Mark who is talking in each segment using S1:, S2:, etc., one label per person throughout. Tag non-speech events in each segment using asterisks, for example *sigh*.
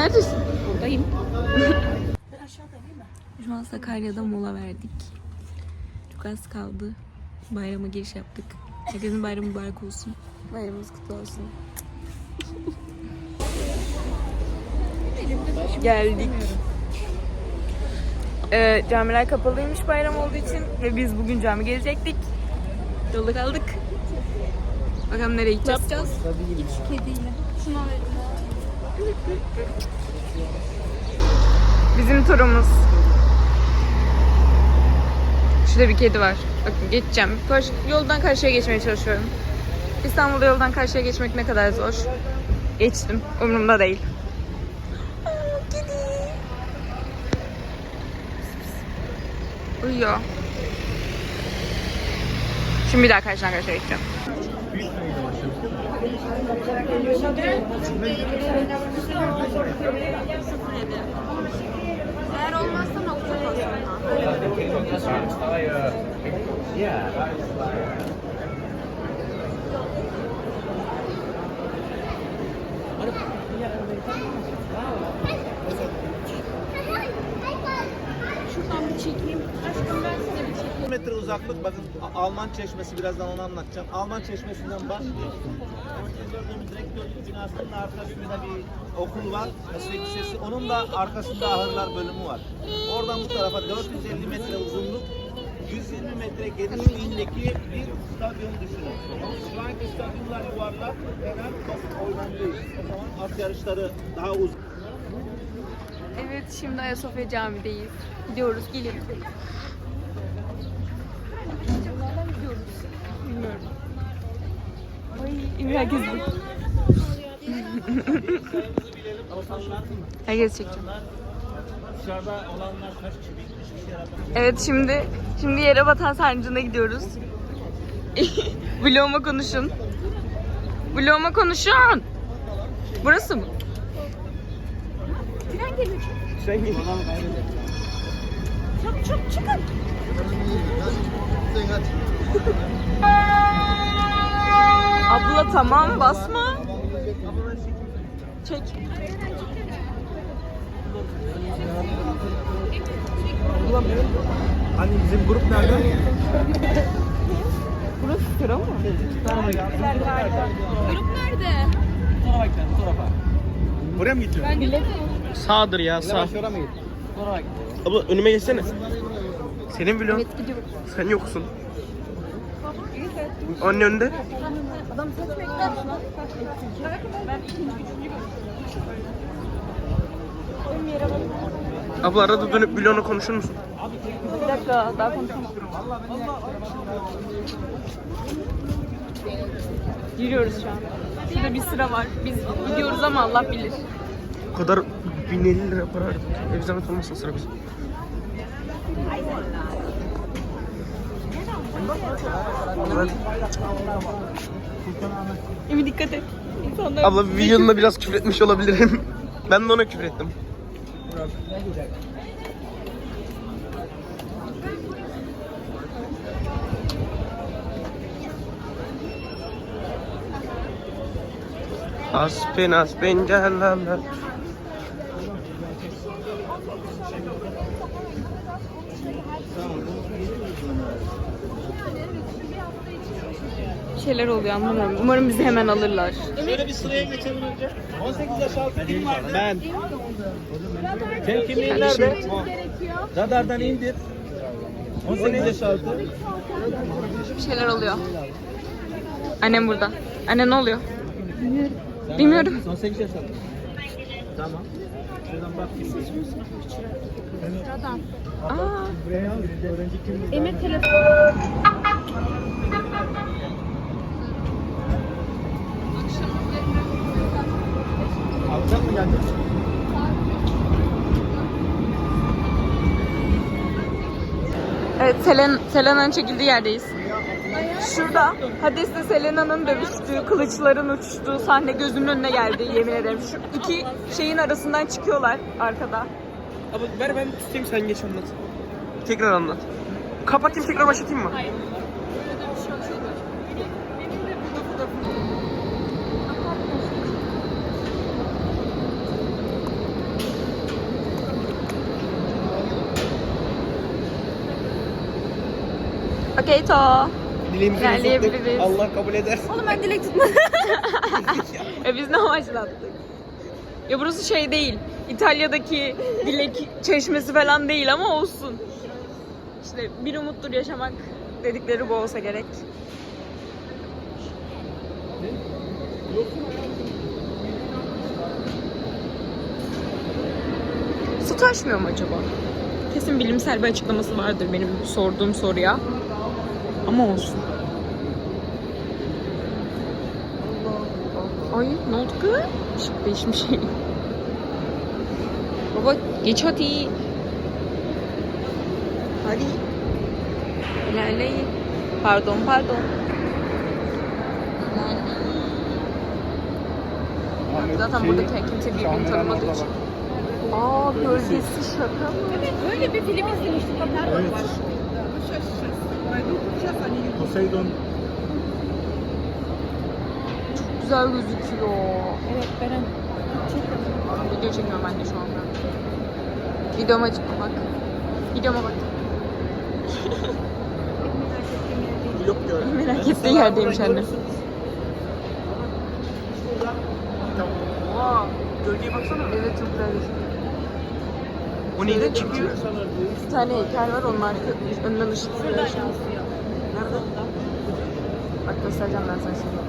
S1: Neredesin?
S2: Buradayım.
S1: Şu an Sakarya'da mola verdik. Çok az kaldı. Bayrama giriş yaptık. Herkesin bayramı mübarek olsun. Bayramımız kutlu olsun. Geldik. Ee, camiler kapalıymış bayram olduğu için ve biz bugün cami gelecektik. Yolda kaldık. Bakalım nereye gideceğiz? Ne yapacağız?
S2: Kediyle. Şuna verin.
S1: Bizim turumuz. Şurada bir kedi var. Bakın geçeceğim. Karşı, yoldan karşıya geçmeye çalışıyorum. İstanbul'da yoldan karşıya geçmek ne kadar zor. Geçtim. Umurumda değil. Uyuyor. Şimdi bir daha karşıdan karşıya geçeceğim.
S2: Eğer olmazsa nokta aslında. Şuradan bir çekeyim. Aşkım ben size bir çekeyim.
S3: metre uzaklık bakın Alman çeşmesi birazdan onu anlatacağım. Alman çeşmesinden başlıyor. Orada gördüğümüz rektörlük binasının arkasında bir okul var. Meslek lisesi. Onun da arkasında ahırlar bölümü var. Oradan bu tarafa 450 metre uzunluk 120 metre genişliğindeki bir stadyum düşünün. Şu anki stadyumlar yuvarlak, genel basit oynandığı. O zaman at yarışları daha uzun.
S1: Şimdi Ayasofya Camii'deyiz. Gidiyoruz gelin. Gidiyoruz? Bilmiyorum. Ay herkes bu. Herkes çekeceğim. Evet şimdi şimdi yere batan sarnıcına gidiyoruz. *laughs* Vloguma konuşun. Vloguma konuşun. Burası mı?
S2: Geliyor.
S3: Sen git.
S2: Çok çok çıkın.
S1: Abla tamam basma. Çek.
S3: Hani bizim grup nerede?
S1: Burası sıra mı?
S2: Grup nerede?
S3: Buraya mı gidiyor?
S4: Sağdır ya sağ.
S3: Şuraya mı gidiyor?
S4: Abla önüme geçsene. Senin vlogun.
S1: Evet.
S4: Sen yoksun. Anne önde.
S2: Adam saç bekler. Ben ikinci, üçüncü
S4: Abla arada dönüp vlogunu konuşur musun?
S1: Bir dakika daha konuşalım. Yürüyoruz şu an. Şurada bir sıra var. Biz gidiyoruz ama Allah bilir.
S4: O kadar 1050 lira para harcadık. Ev zahmet olmasın sıra biz. Evet.
S1: Emi dikkat et. İnsanlar
S4: Abla videonda biraz küfür etmiş olabilirim. *laughs* ben de ona küfür ettim. Aspen aspen cellaller.
S1: Bir şeyler oluyor anlamıyorum. Umarım bizi hemen alırlar.
S3: Şöyle bir sıraya geçelim önce. 18 yaş altı kim vardı? Ben. Sen kimliğin nerede? Radardan indir. 18 yaş altı.
S1: Bir şeyler oluyor. Annem burada. Anne ne oluyor? Bilmiyorum.
S3: 18 yaş altı. Tamam. Şuradan bak kimliğe.
S1: Aa.
S2: Emir telefon.
S3: Geldin?
S1: evet Selen, Selena'nın çekildiği yerdeyiz. Şurada Hades'le Selena'nın dövüştüğü, kılıçların uçuştuğu sahne gözümün önüne geldi yemin ederim. Şu iki şeyin arasından çıkıyorlar arkada.
S4: Abla ver ben tutayım sen geç anlat. Tekrar anlat. Kapatayım tekrar başlatayım mı?
S1: Keto.
S4: Dileğimizi
S1: İlerleyebiliriz.
S4: Allah kabul eder.
S2: Oğlum ben dilek tutmadım. *laughs*
S1: E biz ne amaçlattık? Ya burası şey değil. İtalya'daki dilek çeşmesi falan değil ama olsun. İşte bir umuttur yaşamak dedikleri bu olsa gerek. Su taşmıyor mu acaba? Kesin bilimsel bir açıklaması vardır benim sorduğum soruya. Ama olsun. Ay ne oldu kız? Işık değişmiş. *laughs* Baba geç hadi. Hadi. İlerleyin. Pardon pardon. Zaten burada kimse birbirini tanımadığı için. Aa gölgesi şaka mı?
S2: Böyle bir film izlemiştik.
S5: Evet. Poseidon
S1: Güzel gözüküyor.
S2: Evet Beren.
S1: Video çekiyorum ben de şu anda. Videoma çık bak. Videoma bak.
S4: Vlog diyor.
S1: Merak ettiği yerdeymiş annem.
S4: Oha. Gölgeye baksana.
S1: Evet çok güzel gözüküyor.
S4: O neyden çıkıyor?
S1: Bir tane heykel var onun arka önünden ışık vuruyor. Nerede? Bak göstereceğim ben sana şimdi.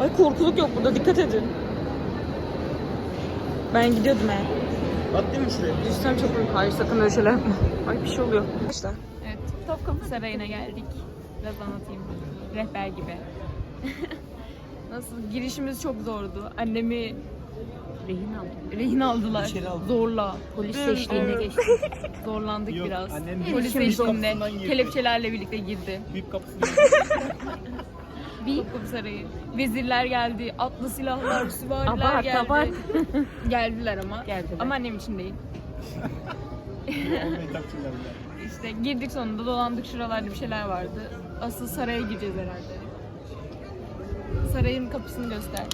S1: Ay korkuluk yok burada dikkat edin. Ben gidiyordum he.
S4: Attın mı şuraya?
S1: Düşsem çok büyük. Hayır sakın öyle şeyler yapma. Ay bir şey oluyor. İşte.
S2: Evet, Topkapı Sarayı'na geldik. Biraz anlatayım. Rehber gibi. *laughs* Nasıl? Girişimiz çok zordu. Annemi rehin aldılar. Rehin aldılar.
S4: İçeri aldılar.
S2: Zorla. Polis eşliğinde geçtik. *laughs* Zorlandık
S5: Yok,
S2: biraz.
S5: annem
S2: Polis
S5: girişimiz
S2: eşliğinde
S5: kapısından girdi.
S2: kelepçelerle birlikte girdi.
S5: büyük kapısını
S2: Topkapı *laughs* Sarayı. Vezirler geldi. Atlı silahlar, *gasps* süvariler
S1: Abart,
S2: geldi.
S1: abart. *laughs*
S2: Geldiler ama.
S1: Geldiler.
S2: Ama annem için değil.
S5: olmayı takdirler.
S2: İşte girdik sonunda dolandık şuralarda bir şeyler vardı. Asıl saraya gireceğiz herhalde. Sarayın kapısını göster.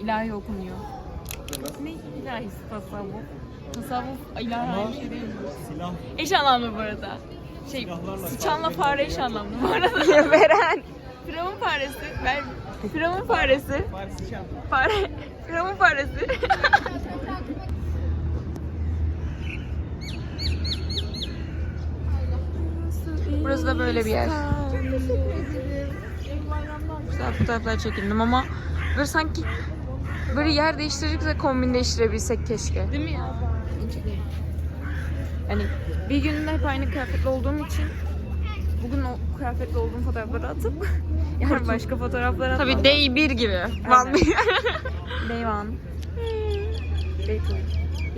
S2: İlahi okunuyor. Ne ilahisi tasavvuf? Tasavvuf ilahi aynı şey değil mi?
S5: Silah
S2: Eş anlamlı bu arada. Şey,
S5: Silahlarla
S2: sıçanla fare eş anlamlı bu arada. *laughs*
S1: Veren.
S2: Firavun faresi. Ben Firavun faresi. Fare. Firavun faresi. *laughs*
S1: Burası da böyle bir yer. Güzel fotoğraflar çekindim ama böyle sanki böyle yer değiştirirse kombin değiştirebilsek keşke.
S2: Değil mi ya?
S1: Hani bir günde hep aynı kıyafetle olduğum için bugün o kıyafetle olduğum fotoğrafları atıp *laughs* yarın başka fotoğraflar atıp Tabii day 1 gibi. Vallahi. *laughs* day 1. Day 2.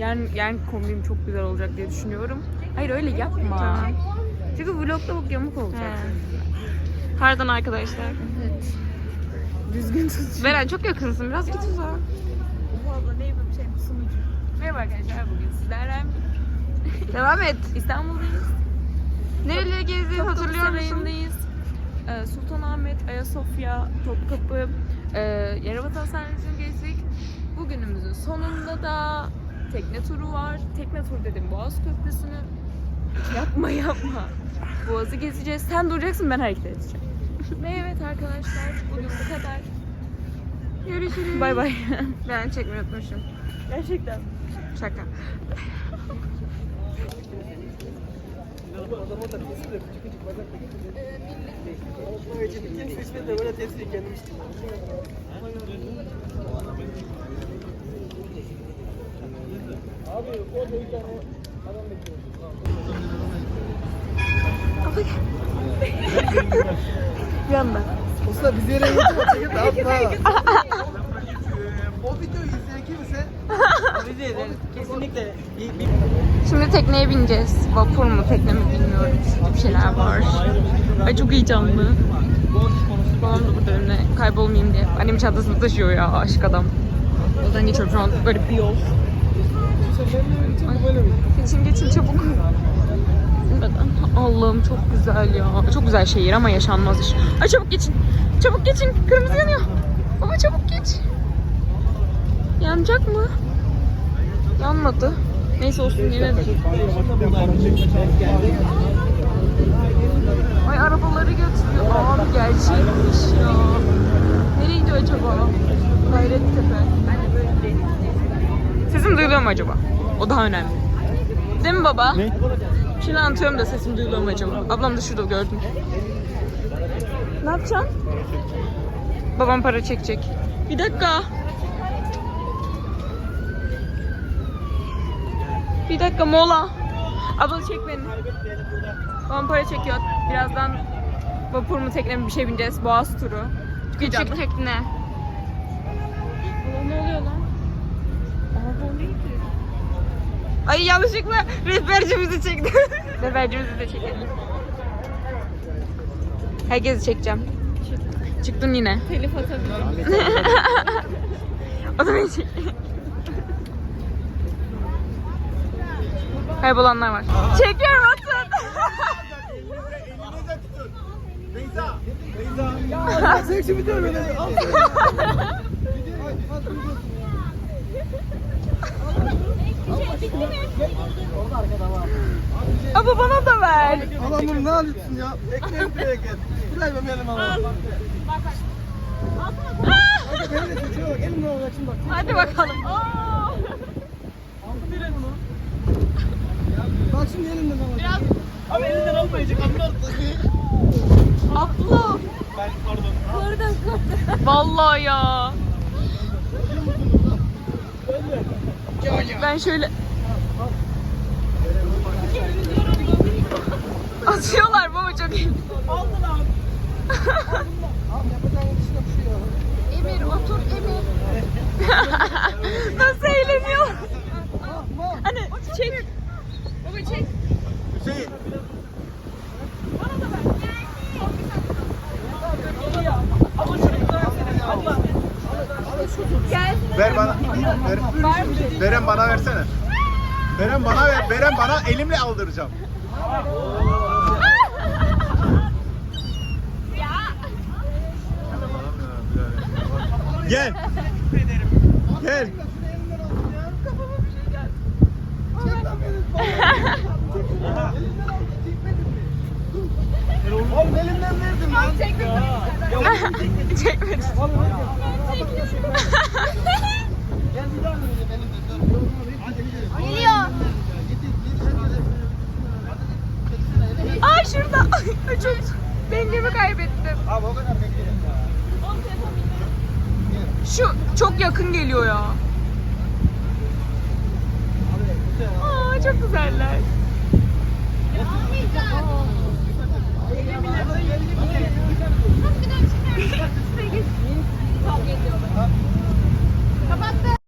S1: Yarın, yarın kombinim çok güzel olacak diye düşünüyorum. Hayır öyle yapma. Çünkü vlogda bu yamuk olacak. Pardon arkadaşlar.
S2: Evet.
S1: Düzgün tut. Beren çok yakınsın. Biraz git uzağa.
S2: Valla ne yapayım şey sunucu. Merhaba arkadaşlar bugün sizlerle
S1: Devam et.
S2: İstanbul'dayız.
S1: Nereleri gezdiğini hatırlıyor musun?
S2: Ee, Sultanahmet, Ayasofya, Topkapı, e, Yerebatan Hastanesi'ni gezdik. Bugünümüzün sonunda da tekne turu var. Tekne turu dedim Boğaz Köprüsü'nü. Yapma yapma. Boğaz'ı gezeceğiz. Sen duracaksın ben hareket edeceğim. Ve evet arkadaşlar bugün bu kadar.
S1: Görüşürüz.
S2: Bay bay. *laughs*
S1: Ben çekmeyi unutmuşum.
S2: Gerçekten.
S1: Şaka.
S4: Abi o da bir tane adam bekliyor.
S1: Bir anda.
S4: Usta biz yere YouTube çekip atma. O videoyu izleyen kimse. *laughs* Kesinlikle
S1: Şimdi tekneye bineceğiz. Vapur mu tekne mi bilmiyorum. Bir şeyler var. Ay çok heyecanlı. Babam da burada önüne kaybolmayayım diye. Annem çantasını taşıyor ya aşk adam. Oradan geçiyorum şu an böyle bir yol. Ay, geçin geçin çabuk. Allah'ım çok güzel ya. Çok güzel şehir ama yaşanmaz iş. Ay çabuk geçin. Çabuk geçin. Kırmızı yanıyor. Baba çabuk geç. Yanacak mı? Yanmadı. Neyse olsun yine de. Ay arabaları götürüyor. Abi gerçekmiş ya. Nereye gidiyor acaba? Gayrettepe. Sesim duyuluyor mu acaba? O daha önemli. Değil mi baba?
S3: Ne?
S1: Şimdi anlatıyorum da sesim duyuluyor mu acaba? Ablam da şurada gördüm. Ne yapacaksın? Babam para çekecek. Bir dakika. Bir dakika mola. Abla çek beni. Babam para çekiyor. Birazdan vapur mu tekne mi bir şey bineceğiz. Boğaz turu. Küçük tekne. Ne oluyor lan? Aa, bu neydi? Ay yanlışlıkla rehbercimizi çekti. *laughs* rehbercimizi de çekelim. Herkesi çekeceğim. Çıktın yine.
S2: Telif atabilirim. *laughs*
S1: o da beni çek. Kaybolanlar var. Çekiyorum atın.
S3: Beyza. Beyza.
S4: Seksi bir dövme dedi. Al. *laughs*
S1: Ama bana da ver.
S4: Adam bunu ne alıyorsun ya? Ekmeğim buraya gel. Buraya benim elim al. Hadi beni de çocuğa bak. Elimle al açın bak.
S1: Hadi bakalım.
S4: Bak şimdi elimden al. Biraz. Abi elinden almayacak. Anlar.
S1: Abla.
S3: Ben pardon.
S1: Vallahi ya. Ben şöyle Atıyorlar baba çok iyi.
S4: Yok.
S1: Emir otur Emir. Nasıl eğleniyor? Hani çek. Baba çek.
S3: Hüseyin.
S1: Gel.
S3: Ver bana. Ver. Beren bana versene. Beren bana ver. Beren bana elimle aldıracağım. Gel. Gel.
S4: Oğlum elimden verdim lan.
S1: Çekmedi. *laughs*
S4: Gel
S1: Geliyor. Aa şurada. *laughs* Çok dengemi kaybettim. Şu çok yakın geliyor ya. Aa çok güzeller.
S4: Kapattı.